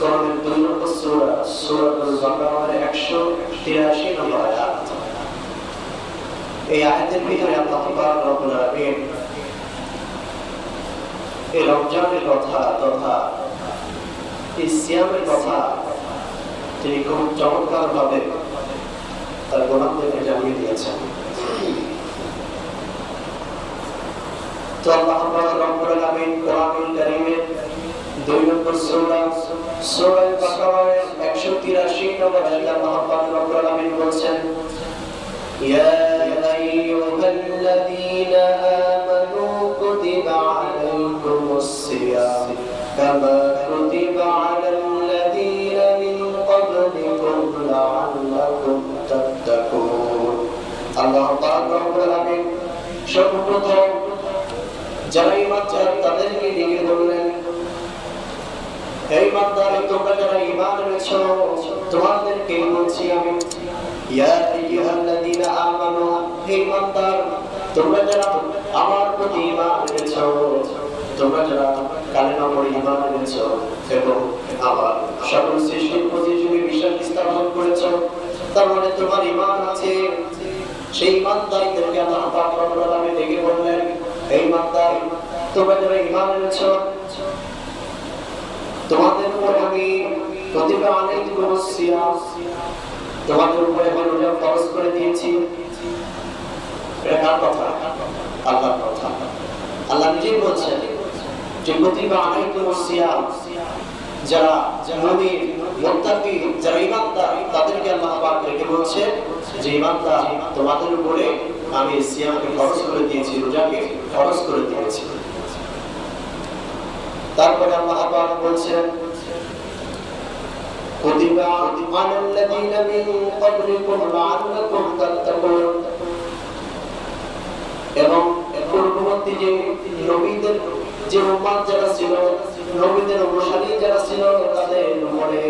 কোরআনের দুই বাকারার 183 নম্বর এই আয়াতের ভিতরে আল্লাহ এই রমজানের কথা তথা এই কথা তিনি খুব চমৎকার ভাবে তার গোলামদেরকে জানিয়ে দিয়েছেন। তো আল্লাহ রব্বুল আলামিন কোরআনুল কারীমের দুই নম্বর সূরা সূরা বাকারার 183 নম্বর আয়াতে আল্লাহ রব্বুল আলামিন বলেন ইয়া আইয়ুহাল্লাযীনা আমানু কুতিবা আলাইকুমুস সিয়াম, কামা কুতিবা আলাল্লাযীনা মিন ক্বাবলিকুম লাআল্লাকুম তাত্তাকুন। আল্লাহ পাক রব্বুল আলামিন সর্বপ্রথম যারা তাদেরকে ডেকে বললেন এই বান্দার তোমরা যারা ঈমান এনেছো, তোমাদেরকে বলছি আমি, ইয়া আইয়ুহাল্লাযীনা আমানু হে বান্দার তোমরা যারা আমার প্রতি ঈমান এনেছো, তোমরা যারা কালেমা পড়ে ঈমান এনেছো এবং আমার সকল সৃষ্টির প্রতি তুমি বিশ্বাস স্থাপন করেছ, তার মানে তোমার ঈমান আছে। সেই ইমানদারদেরকে আল্লাহ পাক রব্বুল আলামিন ডেকে বললেন, এই ইমানদার তোমরা যারা ঈমান এনেছো তোমাদের উপরে আমি প্রতিভা অনেক তোমাদের উপরে আমি রোজা ফরজ করে দিয়েছি। এটা কথা, আল্লাহর কথা। আল্লাহ নিজেই বলছেন যে প্রতিভা অনেক সিয়াম যারা মুমিন, মুত্তাকি, যারা ঈমানদার, তাদেরকে আল্লাহ পাক রেখে বলছে যে, ঈমানদার, তোমাদের উপরে আমি সিয়ামকে ফরজ করে দিয়েছি, রোজাকে ফরজ করে দিয়েছি। তারপরে আল্লাহ পাক বলছেন كتب على الذين من قبلكم لعلكم تتقون এবং পূর্ববর্তী যে নবীদের যে উম্মাদ যারা ছিল নবীদের অনুসারী যারা ছিল তাদের উপরে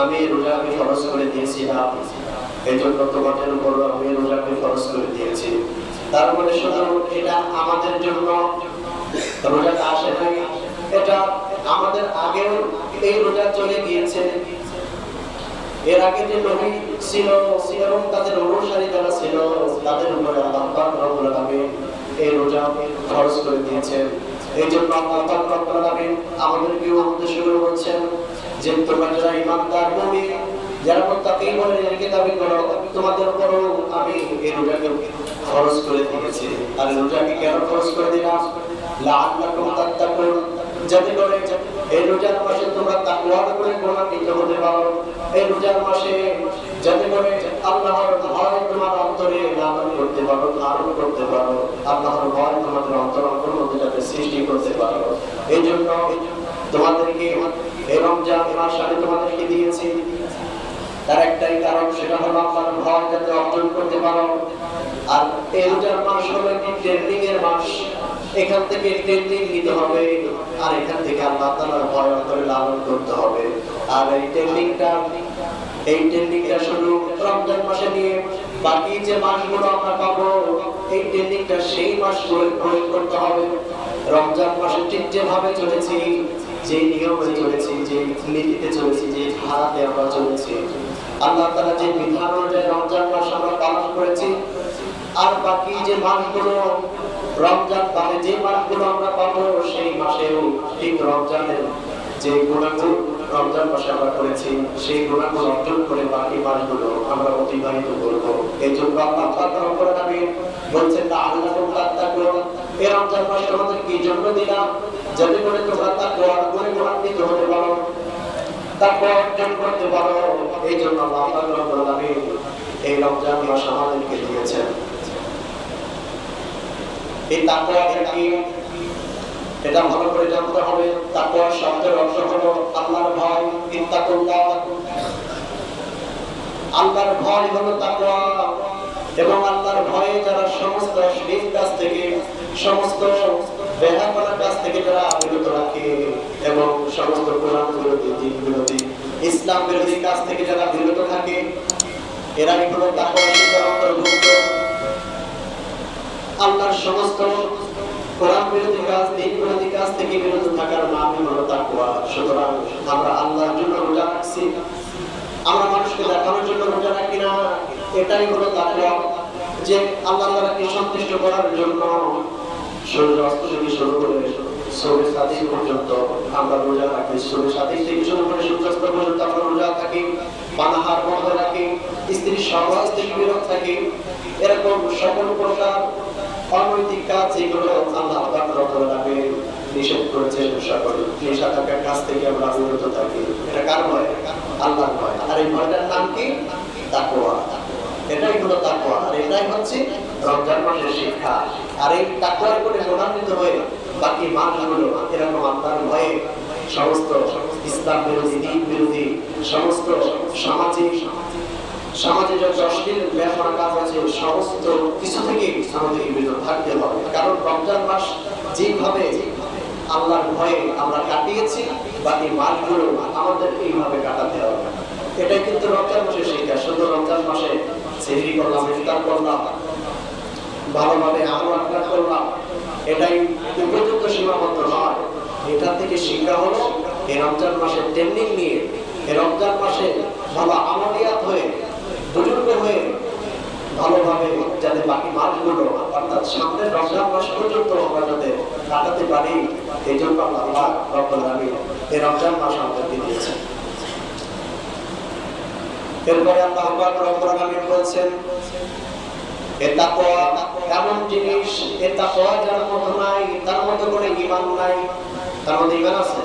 আমি রোজাকে ফরজ করে দিয়েছিলাম এই জন্য তোমাদের উপর আমি রোজাকে ফরজ করে দিয়েছি তারপরে শুধু এটা আমাদের জন্য রোজাটা আসে নাই এটা আমাদের আগেও এই রোজা চলে গিয়েছে। এর আগে যে নবী ছিল এবং তাদের অনুসারী যারা ছিল, তাদের উপরে আল্লাহ রব্বুল আলামিন এই রোজা ফরজ করে দিয়েছেন। এই জন্য আল্লাহ রব্বুল আলামিন আমাদেরকে উদ্দেশ্য করে বলছেন যে তোমরা যারা ইমানদার মুমিন যারা মুত্তাকি বলে একে দাবি করো, তোমাদের উপরও আমি এই রোজাকে ফরজ করে দিয়েছি। আর রোজাকে কেন ফরজ করে দিলাম? লাআল্লাকুম তাত্তাকুন। যাতে করে এই রোজার মাসে তোমরা তাকওয়া করে গুণান্বিত হতে পারো। এই রোজার মাসে যাতে করে আল্লাহর ভয় তোমার অন্তরে লালন করতে পারো ধারণ করতে পারো। আল্লাহর ভয় তোমাদের অন্তর অন্তর যাতে সৃষ্টি করতে পারো। এই জন্য তোমাদেরকে এই রমজান মাস আমি তোমাদেরকে দিয়েছি। তার একটাই কারণ, সেটা হলো আল্লাহর ভয় যাতে অর্জন করতে পারো। আর এই রোজার মাস হলো একটি ট্রেনিং এর মাস। এখান থেকে ট্রেনিং নিতে হবে, আর এখান থেকে আল্লাহ তাআলার ভয় অন্তরে লালন করতে হবে। আর এই ট্রেনিংটা এই ট্রেনিংটা শুধু রমজান মাসে নিয়ে, বাকি যে মাসগুলো আমরা পাবো, এই ট্রেনিংটা সেই মাসগুলো প্রয়োগ করতে হবে। রমজান মাসে ঠিক যেভাবে চলেছি, যে নিয়মে চলেছি, যে নীতিতে চলেছি, যে ধারাতে আমরা চলেছি, আল্লাহ তাআলা যে বিধান অনুযায়ী রমজান মাস আমরা পালন করেছি, আর বাকি যে মাসগুলো রমজান মানে যে মাসগুলো আমরা পাবো, সেই মাসেও ঠিক রমজানের যে গুণাগুণ রমজান মাসে আমরা করেছি, সেই গুণাগুণ অর্জন করে বাকি মাসগুলো আমরা অতিবাহিত করব। এই জন্য আল্লাহ পাক রব্বুল আলামিন বলছেন না আল্লাহ তোমরা এই রমজান মাস তোমাদের কি জন্য দিলাম? যাতে করে তোমরা তাকওয়া করে গুণান্বিত হতে পারো, তাকওয়া অর্জন করতে পারো এই জন্য আল্লাহ আলামিন এই রমজান মাস আমাদেরকে দিয়েছেন। এই তাকওয়া কি এটা ভালো করে জানতে হবে শব্দের হলো আল্লাহর ভয় আল্লাহর ভয় হলো তাকওয়া, এবং আল্লাহর ভয়ে যারা সমস্ত থেকে, সমস্ত কাছ থেকে যারা রাখে, এবং সমস্ত কোরআন বিরোধী দিন বিরোধী ইসলাম বিরোধী কাজ থেকে যারা বিরত থাকে, এরাই হলো তাকওয়া অন্তর্ভুক্ত। আল্লাহর সমস্ত কোরআন বিরোধী কাজ, দিন বিরোধী কাজ থেকে বিরত থাকার হলো সুতরাং আমরা আল্লাহর জন্য রোজা রাখছি। আমরা মানুষকে দেখানোর জন্য রোজা রাখি না। এটাই হলো যে আল্লাহ সন্তুষ্ট করার জন্য সূর্য অস্ত থেকে শুরু করে সূর্যের সাথে পর্যন্ত আমরা রোজা রাখি। সূর্যের সাথে থেকে শুরু করে সূর্যাস্ত পর্যন্ত আমরা রোজা থাকি পানাহার বন্ধ রাখি, স্ত্রীর বিরত থাকি। এরকম সকল প্রকার যেগুলো আল্লাহ আলামিন নিষেধ করেছেন সকল নিষেধাজ্ঞার কাছ থেকে আমরা বিরত থাকি, এটা কার ভয়? আল্লাহর ভয়। আর এই ভয়টার নাম কি? তাকওয়া। এটাই হলো তাকওয়া। আর এটাই হচ্ছে রমজান মাসের শিক্ষা। আর এই তাকওয়ার উপরে প্রধান্বিত হয়ে বাকি মাসগুলো এরকম আল্লাহর ভয়ে সমস্ত ইসলাম বিরোধী, দিন বিরোধী, সমস্ত সামাজিক সমাজে যত অশ্লীল ব্যাপার কাজ আছে, সমস্ত কিছু থেকে আমাদের বিরত থাকতে হবে। কারণ রমজান মাস যেভাবে আল্লাহর ভয়ে আমরা কাটিয়েছি, বাকি মাসগুলো আমাদের এইভাবে কাটাতে হবে। এটাই কিন্তু রমজান মাসের শিক্ষা শুধু রমজান মাসে সেহরি করলাম, ইফতার করলাম, ভালোভাবে আমল আখড়া করলাম, এটাই উপযুক্ত সীমাবদ্ধ নয়। এটা থেকে শিক্ষা হলো, এই রমজান মাসে ট্রেনিং নিয়ে, এই রমজান মাসে ভালো আমলিয়াত হয়ে বুজুর্গ হয়ে ভালোভাবে যাতে বাকি অর্থাৎ সামনের রমজান মাস পর্যন্ত আমরা যাতে কাটাতে পারি, এই জন্য এই রমজান মাস আমাদেরকে এরপরে আল্লাহ বলছেন এমন জিনিস, এ তাকওয়া যার নাই, তার মতো করে ঈমান নাই। তার মধ্যে ঈমান আছে?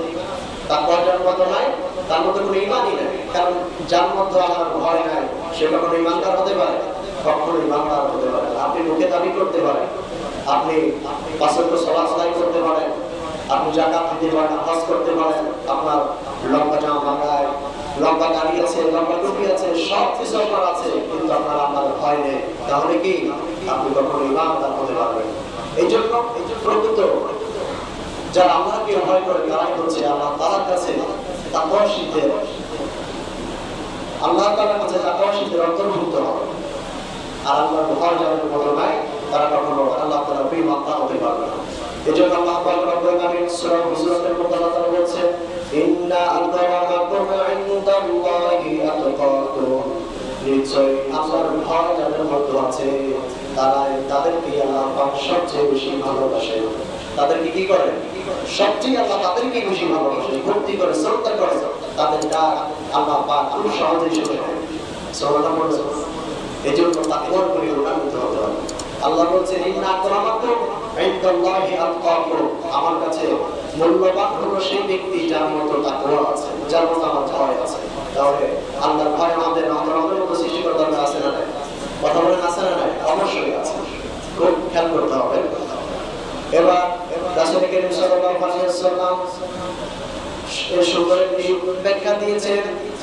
যার নাই, তার মধ্যে কোনো ঈমানই নাই। কারণ যার মধ্যে আল্লাহর ভয় নাই, সে কখনো ঈমানদার হতে পারে কখনো ঈমানদার হতে পারে। না। আপনি মুখে দাবি করতে পারেন, আপনি পাঁচক্য সলাচ আদায় করতে পারেন, আপনি জাকাত দিতে পারেন হজ করতে পারেন, আপনার লম্বা জামা ভাঙায় লম্বা গাড়ি আছে, লম্বা টুপি আছে, সব কিছু আপনার আছে, কিন্তু আপনার আপনার ভয় নেই। তাহলে কি? আপনি কখনো ইমানদার হতে পারবেন এই জন্য প্রকৃত, যারা আল্লাহকে ভয় করে, তারাই হচ্ছে আল্লাহ তালার কাছে তাকওয়া সিদ্ধের আল্লাহ তাআলার কাছে তাকওয়া সিদ্ধের অন্তর্ভুক্ত হবে আর আল্লাহর নাই, তারা হতে পারবে না। পাক হুজুরাতের মধ্যে আল্লাহ তারা তাদেরকে আল্লাহ পাক সবচেয়ে বেশি ভালোবাসে। তাদেরকে কি করে? সবচেয়ে তাদেরকে বেশি ভালোবাসে, ভক্তি করে তাদের ডাক আল্লাহ পাক খুব সহজেই শুনে এই তাকওয়ার পরিবর্তন হতে হবে। আল্লাহ বলছেন, ইন্না আকরামাকুম ইনদাল্লাহি আতকাকুম। আমার কাছে মূল্যবান হলো সেই ব্যক্তি যার মতো তাকওয়া আছে, যার মতো আমার ভয় আছে। তাহলে আল্লাহর ভয় আমাদের আমাদের মতো সৃষ্টি করার দরকার আছে না কথা বলেন, আছে না নাই? অবশ্যই আছে। খুব খেয়াল করতে হবে। এবার রাসূল করিম সাল্লাল্লাহু আলাইহি ওয়াসাল্লাম এর সুন্দর ব্যাখ্যা দিয়েছেন।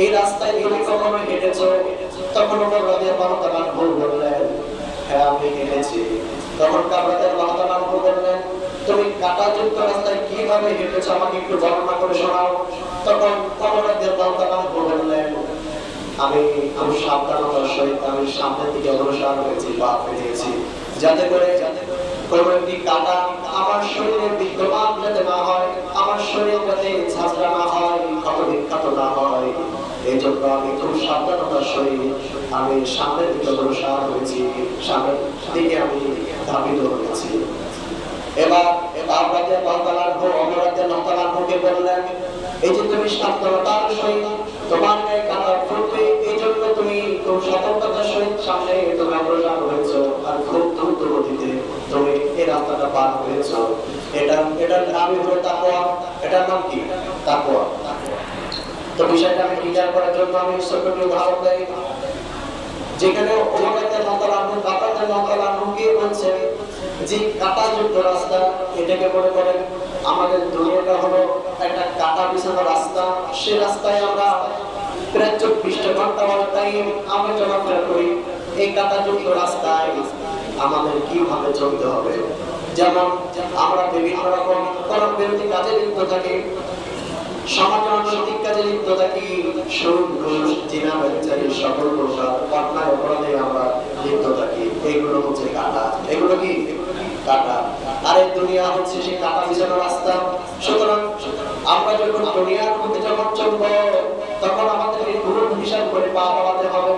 এই রাস্তায় তুমি কখনো হেঁটেছো, তখন ওমর রাদিয়াল্লাহু তাআলা আনহু বললেন। হ্যাঁ আমি হেঁটেছি। তখন কাবরাতের মহাতারা বললেন? তুমি কাটাযুক্ত রাস্তায় কীভাবে হেঁটেছো, আমাকে একটু বর্ণনা করে শোনাও। তখন কমরাদের মহাতারা বললেন। আমি আমি সাবধানতার সহিত আমি সামনের দিকে অগ্রসর হয়েছি বা ফেলেছি যাতে করে কোনো একটি কাটা আমার শরীরে বিদ্যমান যাতে না হয়। শরীর যাতে ঝাঁঝরা না হয় ক্ষত বিখ্যাত না হয়, এই জন্য আমি খুব সাবধানতার সহিত আমি সামনের দিকে অগ্রসর হয়েছি, সামনের দিকে আমি ধাবিত হয়েছি। এবার এবার রাজা বালতালার ভো অমরাজ্যের নতালার ভোকে বললেন, এই যে তুমি সাবধানতার সহিত তোমার গায়ে কাটা ফুটবে, এই জন্য তুমি খুব সতর্কতার সহিত সামনে তুমি অগ্রসর হয়েছো আর খুব দ্রুত গতিতে তুমি এই রাস্তাটা পার হয়েছো। এটা এটার হলো এটার নাম কি? তো বিষয়টা আমি করার জন্য আমি দেই যেখানে ভোকে বলছে যে কাটাযুক্ত রাস্তা, এটাকে মনে করেন আমাদের হলো একটা কাটা বিছানো রাস্তা। সে রাস্তায় আমরা প্রায় চব্বিশটা ঘণ্টা আমরা করি। এই কাটা কাটাযুক্ত রাস্তায় আমাদের কীভাবে চলতে হবে? যেমন আমরা বিভিন্ন রকম বিরোধী কাজে লিপ্ত থাকি সমাজ অনৈতিক কাজে লিপ্ত থাকি ব্যবচারী সকল প্রকার অন্যায় অপরাধে আমরা লিপ্ত থাকি। এইগুলো হচ্ছে কাটা। এগুলো কি? কাটা। এই দুনিয়া হচ্ছে সেই কাটা রাস্তা। সুতরাং আমরা যখন দুনিয়ার মধ্যে যখন চলবো, তখন আমাদেরকে গুরু হিসাব করে পা বাড়াতে হবে।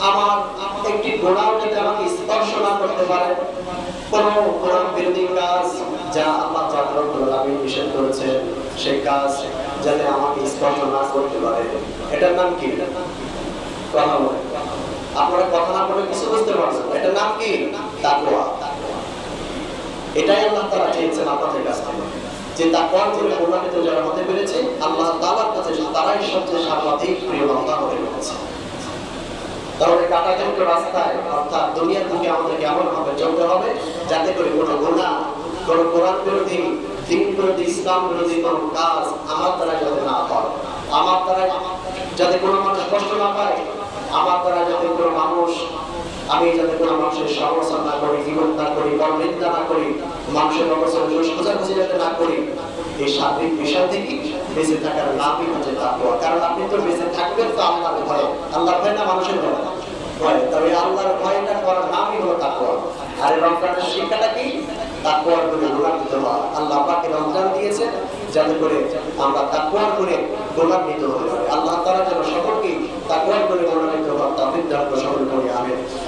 আমার একটি গোড়াও আমাকে স্পর্শ না করতে পারে, কোন কোরআন বিরোধী কাজ যা আল্লাহ জাতীয় আমি নিষেধ করেছেন, সেই কাজ যাতে আমাকে স্পর্শ না করতে পারে। এটার নাম কি? আপনারা কথা না বলে কিছু বুঝতে পারছেন এটার নাম কি? তাকওয়া। এটাই আল্লাহ তাআলা চেয়েছেন আপনাদের কাছ থেকে। যে তাকওয়ার জন্য যারা হতে পেরেছে, আল্লাহ তাআলার কাছে তারাই সবচেয়ে সর্বাধিক প্রিয় হতে পেরেছে। তাহলে কাটাযুক্ত রাস্তায়, অর্থাৎ দুনিয়ার দিকে আমাদেরকে এমন ভাবে চলতে হবে যাতে করে কোনো গুণা কোনো কোরআন বিরোধী, দিন বিরোধী, ইসলাম বিরোধী কোনো কাজ আমার দ্বারা যাতে না হয়। আমার দ্বারা যাতে কোনো মানুষ কষ্ট না পায়, আমার দ্বারা যাতে কোনো মানুষ, আমি যাতে কোনো মানুষের সমালোচনা না করি, জীবন না করি, বা নিন্দা না করি, মানুষের অবস্থা খোঁজাখুঁজি যাতে না করি এই সার্বিক বিষয় থেকে আল্লাহ পাকে যাতে করে আমরা তাকওয়ার করে গুণান্বিত হতে আল্লাহ তাআলা যেন সকলকে তাকওয়ার করে গুণান্বিত হওয়ার দান সকল করে আমিন।